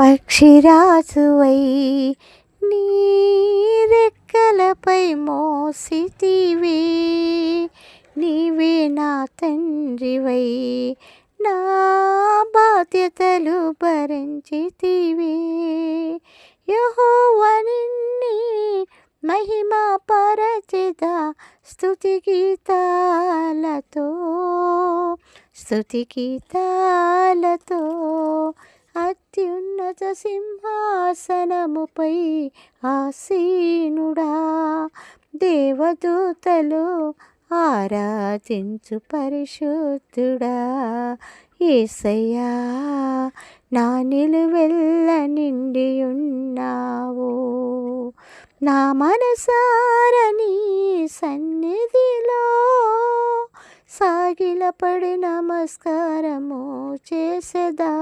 పక్షిరాజువై నీరెక్కలపై మోసితివి. నీవే నా తండ్రివై నా బాధ్యతలు భరించితివే. యెహోవా నిన్ని మహిమ పరచిత స్థుతి గీతాలతో స్థుతి గీతాలతో. అత్యున్నత సింహాసనముపై ఆసీనుడా. దేవదూతలు ఆరాధించు పరిశుద్ధుడా. ఏసయ్యా నా నిలువెల్ల నిండి ఉన్నావు నా మనసారని సన్నిధిలో సాగిలపడి నమస్కారము చేసేదా.